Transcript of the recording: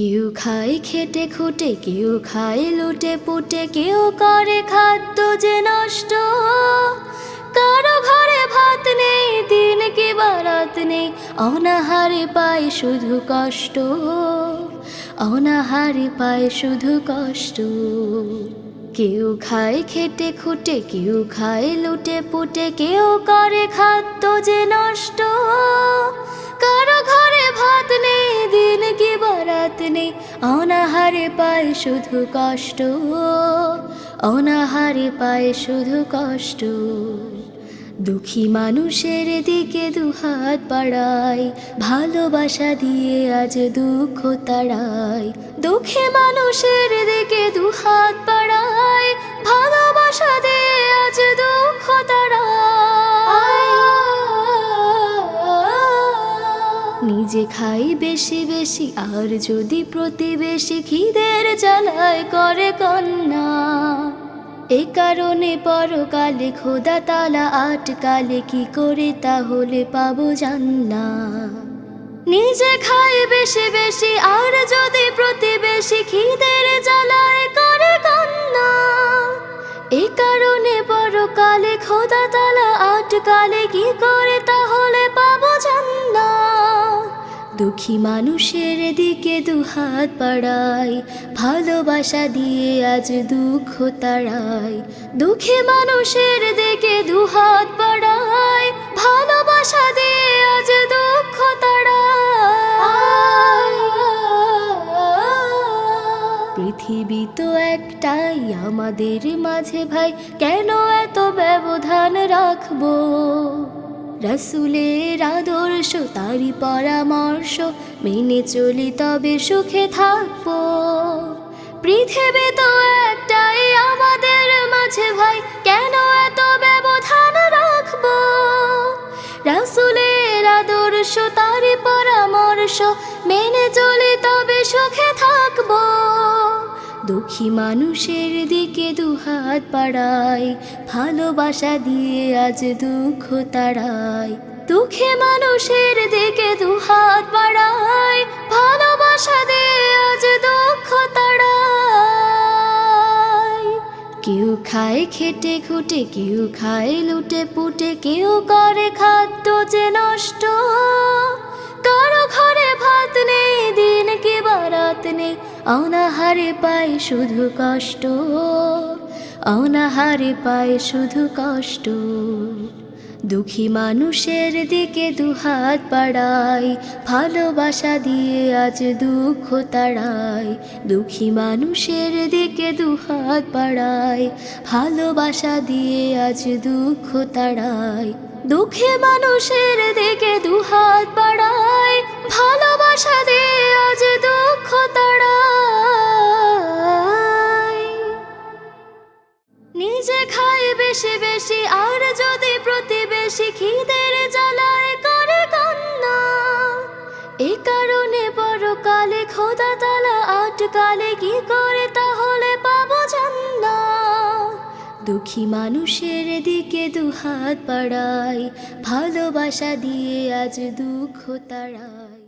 কেউ খায়, খেটে খুটে কেউ খায়, লুটে পুটে কেউ করে খাদ্য যে নষ্ট। কারও ঘরে ভাত নেই, দিন কি বারাত নেই, অনাহারে পায় শুধু কষ্ট। অনাহারে পায় শুধু কষ্ট। কেউ খায়, খেটে খুটে কেউ খায়, লুটে পুটে কেউ করে খাদ্য যে নষ্ট। অনাহারে পায় শুধু কষ্ট, অনাহারে পায় শুধু কষ্ট। দুঃখী মানুষের দিকে দুহাত বাড়ায়, ভালোবাসা দিয়ে আজ দুঃখ তাড়াই দুঃখী মানুষের দিকে দুহাত নিজে খাই বেশি বেশি, আর যদি প্রতিবেশী খিদের জ্বালায় করে কন্যা। এ কারণে পরকালে খোদা তালা আটকালে কি করে তাহলে পাবো জান্না। নিজে খাই বেশি বেশি, আর যদি প্রতিবেশী খিদের জ্বালায় করে কান্না এ কারণে পরকালে খোদা তালা আটকালে কি করে তাহলে পাবো জান্না। দুঃখী মানুষের দিকে দুহাত বাড়াই ভালোবাসা দিয়ে আজ দুঃখ তাড়াই দুঃখী মানুষের দিকে দুহাত বাড়াই ভালোবাসা দিয়ে আজ দুঃখ পৃথিবী তো একটাই আমাদের মাঝে ভাই, কেন এত ব্যবধান রাখব? রসুলের আদর্শ তারি পরামর্শ, মেনে চলি তবে সুখে থাকব। পৃথিবী তো একটাই, আমাদের মাঝে ভাই, কেন এত ব্যবধান রাখব? রাসুলের আদর্শ তারি পরামর্শ, মেনে দুঃখী মানুষের দিকে দুহাত বাড়াই, ভালোবাসা দিয়ে আজ দুঃখ তাড়াই। দুঃখী মানুষের দিকে দুহাত বাড়াই, ভালোবাসা দিয়ে আজ দুঃখ তাড়াই। কেউ খায় খেটে খুটে, কেউ খায় লুটে পুটে, কেউ করে খাদ্য যে নষ্ট। কারও ঘরে ভাত নেই, দিন নেই অনাহারে পায় শুধু কষ্ট। অনাহারে পায় শুধু কষ্ট। দুঃখী মানুষের দিকে দুহাত বাড়াই, ভালোবাসা দিয়ে আজ দুঃখ তাড়াই। দুঃখী মানুষের দিকে দুহাত বাড়াই, ভালোবাসা দিয়ে আজ দুঃখ তাড়াই। দুঃখী মানুষের দিকে দুহাত বাড়াই, ভালোবাসা দিয়ে বেশি বেশি, আর যদি প্রতিবেশী খিদের জ্বালায় করে কান্না, এ কারণে পরকালে খোদা তালা আটকালে কি করে তাহলে পাবো দুঃখী মানুষের দিকে দুহাত বাড়াই ভালোবাসা দিয়ে আজ দুঃখ তাড়াই